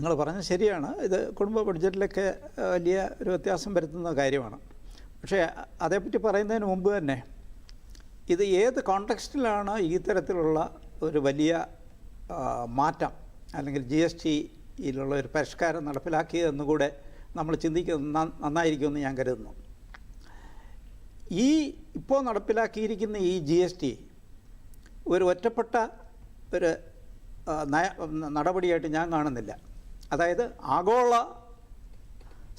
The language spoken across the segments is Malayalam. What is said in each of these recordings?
നിങ്ങൾ പറഞ്ഞത് ശരിയാണ്. ഇത് കുടുംബ ബഡ്ജറ്റിലൊക്കെ വലിയ ഒരു വ്യത്യാസം വരുത്തുന്ന കാര്യമാണ്. പക്ഷേ അതേപ്പറ്റി പറയുന്നതിന് മുമ്പ് തന്നെ ഇത് ഏത് കോണ്ടെക്സ്റ്റിലാണ് ഈ തരത്തിലുള്ള ഒരു വലിയ മാറ്റം അല്ലെങ്കിൽ ജി എസ് ടിയിലുള്ള ഒരു പരിഷ്കാരം നടപ്പിലാക്കിയതെന്ന് കൂടെ നമ്മൾ ചിന്തിക്കുന്ന നന്നായിരിക്കുമെന്ന് ഞാൻ കരുതുന്നു. ഈ ഇപ്പോൾ നടപ്പിലാക്കിയിരിക്കുന്ന ഈ ജി എസ് ടി ഒരു ഒറ്റപ്പെട്ട ഒരു നടപടിയായിട്ട് ഞാൻ കാണുന്നില്ല. അതായത് ആഗോള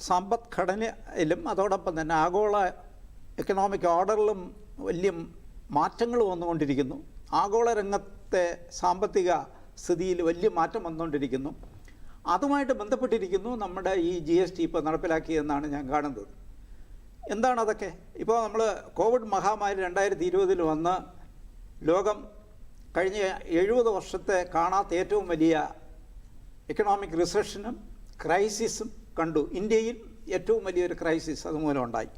സമ്പദ്ഘടനയിലും അതോടൊപ്പം തന്നെ ആഗോള എക്കണോമിക് ഓർഡറിലും വലിയ മാറ്റങ്ങൾ വന്നുകൊണ്ടിരിക്കുന്നു. ആഗോള രംഗത്തെ സാമ്പത്തിക സ്ഥിതിയിൽ വലിയ മാറ്റം വന്നുകൊണ്ടിരിക്കുന്നു. അതുമായിട്ട് ബന്ധപ്പെട്ടിരിക്കുന്നു നമ്മുടെ ഈ ജി എസ് ടി ഇപ്പോൾ നടപ്പിലാക്കിയെന്നാണ് ഞാൻ കാണുന്നത്. എന്താണ് അതൊക്കെ? ഇപ്പോൾ നമ്മൾ കോവിഡ് മഹാമാരി രണ്ടായിരത്തി ഇരുപതിൽ വന്ന് ലോകം കഴിഞ്ഞ എഴുപത് വർഷത്തെ കാണാത്ത ഏറ്റവും വലിയ എക്കണോമിക് റിസഷനും ക്രൈസിസും കണ്ടു. ഇന്ത്യയിൽ ഏറ്റവും വലിയൊരു ക്രൈസിസ് അതുമൂലം ഉണ്ടായി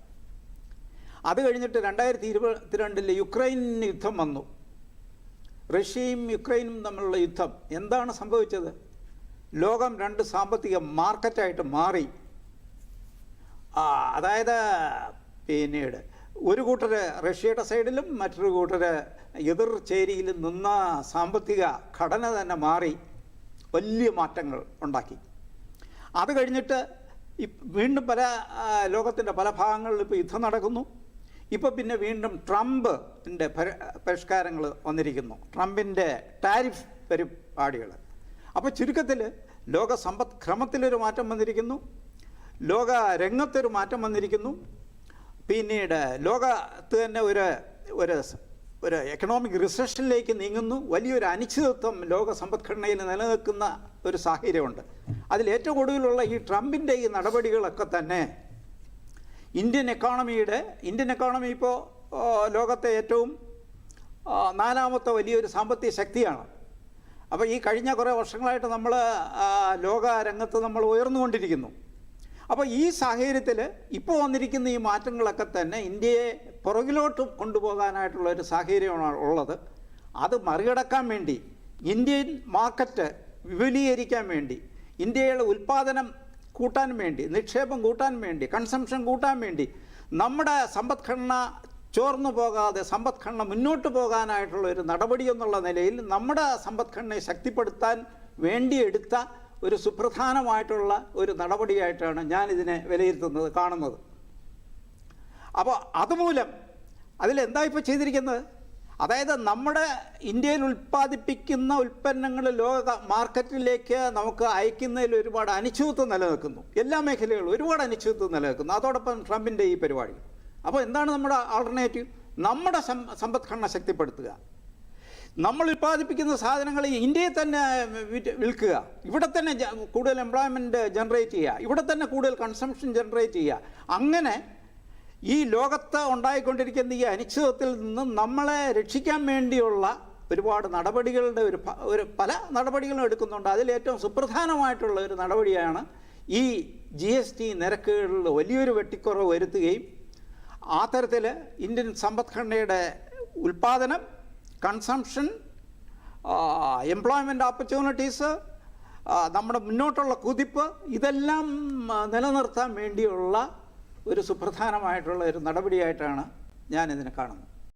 അത് കഴിഞ്ഞിട്ട് രണ്ടായിരത്തി ഇരുപത്തിരണ്ടിൽ യുക്രൈൻ യുദ്ധം വന്നു. റഷ്യയും യുക്രൈനും തമ്മിലുള്ള യുദ്ധം. എന്താണ് സംഭവിച്ചത്? ലോകം രണ്ട് സാമ്പത്തിക മാർക്കറ്റായിട്ട് മാറി. അതായത് പിന്നീട് ഒരു കൂട്ടർ റഷ്യയുടെ സൈഡിലും മറ്റൊരു കൂട്ടർ എതിർ ചേരിയിലും നിന്ന സാമ്പത്തിക ഘടന തന്നെ മാറി. വലിയ മാറ്റങ്ങൾ ഉണ്ടാക്കി. അത് കഴിഞ്ഞിട്ട് വീണ്ടും പല ലോകത്തിന്റെ പല ഭാഗങ്ങളിൽ ഇപ്പോൾ യുദ്ധം നടക്കുന്നു. ഇപ്പോൾ പിന്നെ വീണ്ടും ട്രംപിന്റെ പരിഷ്കാരങ്ങൾ വന്നിരിക്കുന്നു. ട്രംപിന്റെ ടാരിഫ് പരിപാടികൾ അപ്പോൾ ചുരുക്കത്തിൽ ലോക സമ്പദ് ക്രമത്തിലൊരു മാറ്റം വന്നിരിക്കുന്നു. ലോക രംഗത്തൊരു മാറ്റം വന്നിരിക്കുന്നു. പിന്നീട് ലോകത്ത് തന്നെ ഒരു ഒരു ഒരു എക്കണോമിക് റിസഷനിലേക്ക് നീങ്ങുന്നു. വലിയൊരു അനിശ്ചിതത്വം ലോക സമ്പദ്ഘടനയിൽ നിലനിൽക്കുന്ന ഒരു സാഹചര്യമുണ്ട്. അതിൽ ഏറ്റവും കൂടുതലുള്ള ഈ ട്രംപിന്റെ ഈ നടപടികളൊക്കെ തന്നെ ഇന്ത്യൻ എക്കോണമിയുടെ ഇന്ത്യൻ എക്കോണമി ഇപ്പോൾ ലോകത്തെ ഏറ്റവും നാലാമത്തെ വലിയൊരു സാമ്പത്തിക ശക്തിയാണ്. അപ്പോൾ ഈ കഴിഞ്ഞ കുറേ വർഷങ്ങളായിട്ട് നമ്മൾ ലോക രംഗത്ത് നമ്മൾ ഉയർന്നുകൊണ്ടിരിക്കുന്നു. അപ്പോൾ ഈ സാഹചര്യത്തിൽ ഇപ്പോൾ വന്നിരിക്കുന്ന ഈ മാറ്റങ്ങളൊക്കെ തന്നെ ഇന്ത്യയെ പുറകിലോട്ട് കൊണ്ടുപോകാനായിട്ടുള്ള ഒരു സാഹചര്യമാണ് ഉള്ളത്. അത് മറികടക്കാൻ വേണ്ടി ഇന്ത്യൻ മാർക്കറ്റ് വിപുലീകരിക്കാൻ വേണ്ടി ഇന്ത്യയുടെ ഉൽപ്പാദനം കൂട്ടാൻ വേണ്ടി നിക്ഷേപം കൂട്ടാൻ വേണ്ടി കൺസംഷൻ കൂട്ടാൻ വേണ്ടി നമ്മുടെ സമ്പദ്ഘടന ചോർന്നു പോകാതെ സമ്പദ്ഘടന മുന്നോട്ട് പോകാനായിട്ടുള്ള ഒരു നടപടി എന്നുള്ള നിലയിൽ നമ്മുടെ സമ്പദ്ഘടനയെ ശക്തിപ്പെടുത്താൻ വേണ്ടി എടുത്ത ഒരു സുപ്രധാനമായിട്ടുള്ള ഒരു നടപടിയായിട്ടാണ് ഞാനിതിനെ വിലയിരുത്തുന്നത് കാണുന്നത്. അപ്പോൾ അതുമൂലം അതിലെന്താ ഇപ്പോൾ ചെയ്തിരിക്കുന്നത്? അതായത് നമ്മുടെ ഇന്ത്യയിൽ ഉൽപ്പാദിപ്പിക്കുന്ന ഉൽപ്പന്നങ്ങൾ ലോക മാർക്കറ്റിലേക്ക് നമുക്ക് അയക്കുന്നതിൽ ഒരുപാട് അനിശ്ചിതത്വം നിലനിൽക്കുന്നു. എല്ലാ മേഖലകളിലും ഒരുപാട് അനിശ്ചിതത്വം നിലനിൽക്കുന്നു. അതോടൊപ്പം ട്രംപിന്റെ ഈ പരിപാടി. അപ്പോൾ എന്താണ് നമ്മുടെ ആൾട്ടർനേറ്റീവ് നമ്മുടെ സമ്പദ്ഘടന ശക്തിപ്പെടുത്തുക. നമ്മൾ ഉൽപ്പാദിപ്പിക്കുന്ന സാധനങ്ങൾ ഇന്ത്യയിൽ തന്നെ വിൽക്കുക. ഇവിടെ തന്നെ കൂടുതൽ എംപ്ലോയ്മെന്റ് ജനറേറ്റ് ചെയ്യുക. ഇവിടെ തന്നെ കൂടുതൽ കൺസംഷൻ ജനറേറ്റ് ചെയ്യുക. അങ്ങനെ ഈ ലോകത്ത് ഉണ്ടായിക്കൊണ്ടിരിക്കുന്ന ഈ അനിശ്ചിതത്തിൽ നിന്ന് നമ്മളെ രക്ഷിക്കാൻ വേണ്ടിയുള്ള ഒരുപാട് നടപടികളുടെ ഒരു ഒരു പല നടപടികളും എടുക്കുന്നുണ്ട്. അതിൽ ഏറ്റവും സുപ്രധാനമായിട്ടുള്ള ഒരു നടപടിയാണ് ഈ ജി എസ് ടി നിരക്കുകളിൽ വലിയൊരു വെട്ടിക്കുറവ് വരുത്തുകയും ആ തരത്തിൽ ഇന്ത്യൻ സമ്പദ്ഘടനയുടെ ഉൽപ്പാദനം കൺസംഷൻ എംപ്ലോയ്മെന്റ് ഓപ്പർച്യൂണിറ്റീസ് നമ്മുടെ മുന്നോട്ടുള്ള കുതിപ്പ് ഇതെല്ലാം നിലനിർത്താൻ വേണ്ടിയുള്ള ഒരു സുപ്രധാനമായിട്ടുള്ള ഒരു നടപടിയായിട്ടാണ് ഞാനിതിനെ കാണുന്നത്.